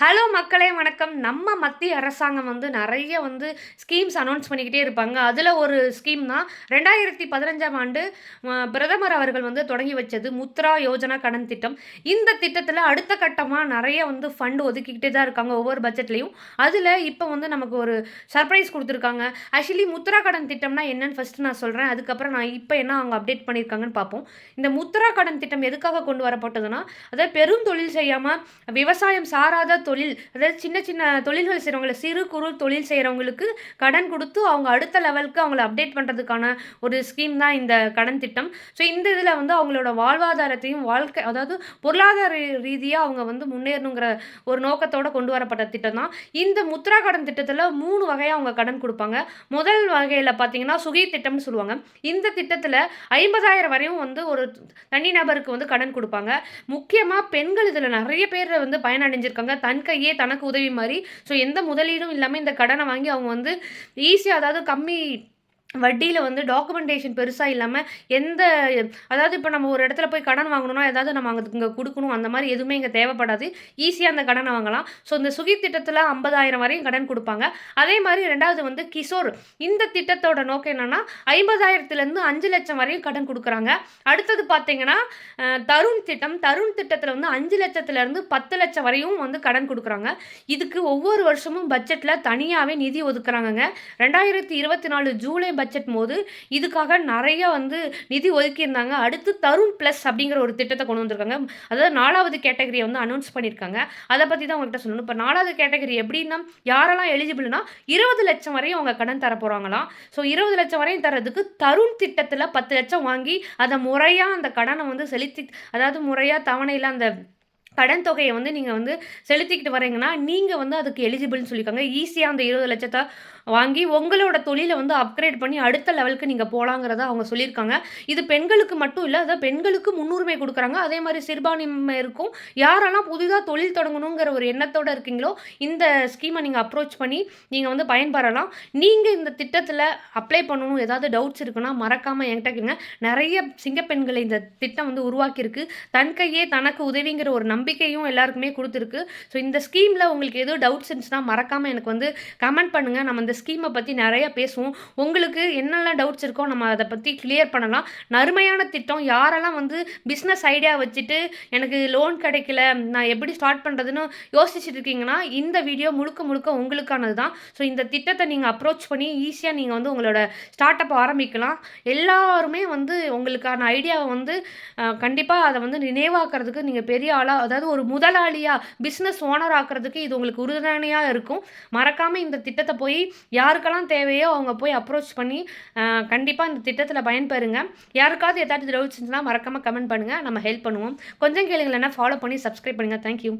Hello மக்களே வணக்கம். நம்ம மத்திய அரசாங்கம் வந்து நிறைய வந்து ஸ்கீம்ஸ் அனௌன்ஸ் பண்ணிக்கிட்டே இருப்பாங்க. அதில் ஒரு ஸ்கீம் தான் ரெண்டாயிரத்தி பதினஞ்சாம் ஆண்டு பிரதமர் அவர்கள் வந்து தொடங்கி வச்சது முத்ரா யோஜனா கடன் திட்டம். இந்த திட்டத்தில் அடுத்த கட்டமாக நிறைய வந்து ஃபண்ட் ஒதுக்கிக்கிட்டே தான் இருக்காங்க ஒவ்வொரு பட்ஜெட்லேயும் அதில் இப்போ வந்து நமக்கு ஒரு சர்ப்ரைஸ் கொடுத்துருக்காங்க. ஆக்சுவலி முத்ரா கடன் திட்டம்னா என்னன்னு ஃபஸ்ட்டு நான் சொல்கிறேன் அதுக்கப்புறம் நான் இப்போ என்ன அவங்க அப்டேட் பண்ணியிருக்காங்கன்னு பார்ப்போம். இந்த முத்ரா கடன் திட்டம் எதுக்காக கொண்டு வரப்பட்டதுன்னா அதாவது பெரும் தொழில் செய்யாமல் விவசாயம் சாராத தொழில் அதாவது சின்ன சின்ன தொழில்கள் செய்கிறவங்கள சிறு குறு தொழில் செய்கிறவங்களுக்கு கடன் கொடுத்து அவங்க அடுத்த லெவலுக்கு அவங்கள அப்டேட் பண்ணுறதுக்கான ஒரு ஸ்கீம் தான் இந்த கடன் திட்டம். ஸோ இந்த இதில் வந்து அவங்களோட வாழ்வாதாரத்தையும் வாழ்க்கை அதாவது பொருளாதார ரீதியாக அவங்க வந்து முன்னேறணுங்கிற ஒரு நோக்கத்தோடு கொண்டு வரப்பட்ட திட்டம் தான். இந்த முத்ரா கடன் திட்டத்தில் மூணு வகையாக அவங்க கடன் கொடுப்பாங்க. முதல் வகையில் பார்த்தீங்கன்னா சுகி திட்டம்னு சொல்லுவாங்க. இந்த திட்டத்தில் ஐம்பதாயிரம் வரையும் வந்து ஒரு தனிநபருக்கு வந்து கடன் கொடுப்பாங்க. முக்கியமாக பெண்கள் இதில் நிறைய பேர் வந்து பயனடைஞ்சிருக்காங்க. தன் கையே தனக்கு உதவி மாதிரி. ஸோ எந்த முதலீடும் இல்லாமல் இந்த கடனை வாங்கி அவங்க வந்து ஈஸியாக அதாவது கம்மி வட்டியில் வந்து டாக்குமெண்டேஷன் பெருசாக இல்லாமல் எந்த அதாவது இப்போ நம்ம ஒரு இடத்துல போய் கடன் வாங்கணும்னா ஏதாவது நம்ம அங்கே இங்கே கொடுக்கணும் அந்த மாதிரி எதுவுமே இங்கே தேவைப்படாது. ஈஸியாக அந்த கடனை வாங்கலாம். ஸோ இந்த சுகி திட்டத்தில் ஐம்பதாயிரம் வரையும் கடன் கொடுப்பாங்க. அதே மாதிரி ரெண்டாவது வந்து கிஷோர். இந்த திட்டத்தோட நோக்கம் என்னென்னா ஐம்பதாயிரத்துலேருந்து அஞ்சு லட்சம் வரையும் கடன் கொடுக்குறாங்க. அடுத்தது பார்த்தீங்கன்னா தருண் திட்டம். தருண் திட்டத்தில் வந்து அஞ்சு லட்சத்துலேருந்து பத்து லட்சம் வரையும் வந்து கடன் கொடுக்குறாங்க. இதுக்கு ஒவ்வொரு வருஷமும் பட்ஜெட்டில் தனியாகவே நிதி ஒதுக்குறாங்கங்க. ரெண்டாயிரத்தி இருபத்தி நாலு ஜூலை பட்ஜெட் போது இதுக்காக நிறைய வந்து நிதி ஒதுக்கியிருந்தாங்க. அடுத்து தருண் ப்ளஸ் அப்படிங்கிற ஒரு திட்டத்தை கொண்டு வந்திருக்காங்க. அதாவது நாலாவது கேட்டகரியை வந்து அனௌன்ஸ் பண்ணியிருக்காங்க. அதை பற்றி தான் உங்கள்கிட்ட சொல்லணும். இப்போ நாலாவது கேட்டகரி எப்படின்னா யாரெல்லாம் எலிஜிபிள்னா இருபது லட்சம் வரையும் அவங்க கடன் தர போகிறாங்களாம் ஸோ இருபது லட்சம் வரையும் தரதுக்கு தருண் திட்டத்தில் பத்து லட்சம் வாங்கி அதை முறையாக அந்த கடனை வந்து செலுத்தி அதாவது முறையாக தவணையில் அந்த கடன் தொகையை வந்து நீங்கள் வந்து செலுத்திக்கிட்டு வரீங்கன்னா நீங்கள் வந்து அதுக்கு எலிஜிபிள்னு சொல்லியிருக்காங்க. ஈஸியாக அந்த இருபது லட்சத்தை வாங்கி உங்களோட தொழிலை வந்து அப்கிரேட் பண்ணி அடுத்த லெவலுக்கு நீங்கள் போகலாங்கிறத அவங்க சொல்லியிருக்காங்க. இது பெண்களுக்கு மட்டும் இல்லை அதான் பெண்களுக்கு முன்னுரிமை கொடுக்குறாங்க. அதே மாதிரி சிறுபான்மையினருக்கும் யாரெல்லாம் புதிதாக தொழில் தொடங்கணுங்கிற ஒரு எண்ணத்தோடு இருக்கீங்களோ இந்த ஸ்கீமை நீங்கள் அப்ரோச் பண்ணி நீங்கள் வந்து பயன்பெறலாம். நீங்கள் இந்த திட்டத்தில் அப்ளை பண்ணணும். ஏதாவது டவுட்ஸ் இருக்குன்னா மறக்காமல் என்கிட்ட கேங்க நிறைய சிங்கப்பெண்களை இந்த திட்டம் வந்து உருவாக்கியிருக்கு. தன் கையே தனக்கு உதவிங்கிற ஒரு நம்பிக்கையும் எல்லாருக்குமே கொடுத்துருக்கு. ஸோ இந்த ஸ்கீமில் உங்களுக்கு எதுவும் டவுட்ஸ் இருந்துச்சுன்னா மறக்காமல் எனக்கு வந்து கமெண்ட் பண்ணுங்கள் நம்ம இந்த ஸ்கீமை பற்றி நிறைய பேசுவோம். உங்களுக்கு என்னெல்லாம் டவுட்ஸ் இருக்கோ நம்ம அதை பற்றி கிளியர் பண்ணலாம். நறுமையான திட்டம் யாரெல்லாம் வந்து பிஸ்னஸ் ஐடியா வச்சுட்டு எனக்கு லோன் கிடைக்கல நான் எப்படி ஸ்டார்ட் பண்ணுறதுன்னு யோசிச்சுட்டு இருக்கீங்கன்னா இந்த வீடியோ முழுக்க முழுக்க உங்களுக்கானது தான் ஸோ இந்த திட்டத்தை நீங்கள் அப்ரோச் பண்ணி ஈஸியாக நீங்கள் வந்து உங்களோட ஸ்டார்ட் அப் ஆரம்பிக்கலாம். எல்லாருமே வந்து உங்களுக்கான ஐடியாவை வந்து கண்டிப்பாக அதை வந்து நினைவாக்குறதுக்கு நீங்கள் பெரிய ஆளாக அதாவது ஒரு முதலாளியாக பிஸ்னஸ் ஓனர் ஆக்குறதுக்கு இது உங்களுக்கு உறுதுணையாக இருக்கும். மறக்காமல் இந்த திட்டத்தை போய் யாருக்கெல்லாம் தேவையோ அவங்க போய் அப்ரோச் பண்ணி கண்டிப்பாக இந்த திட்டத்தில் பயன்பெறுங்க. யாருக்காவது ஏதாச்சும் டவுட்ஸ் மறக்காமல் கமெண்ட் பண்ணுங்கள் நம்ம ஹெல்ப் பண்ணுவோம். கொஞ்சம் கேளுங்களேன்னா ஃபாலோ பண்ணி சப்ஸ்கிரைப் பண்ணுங்கள் தேங்க்யூ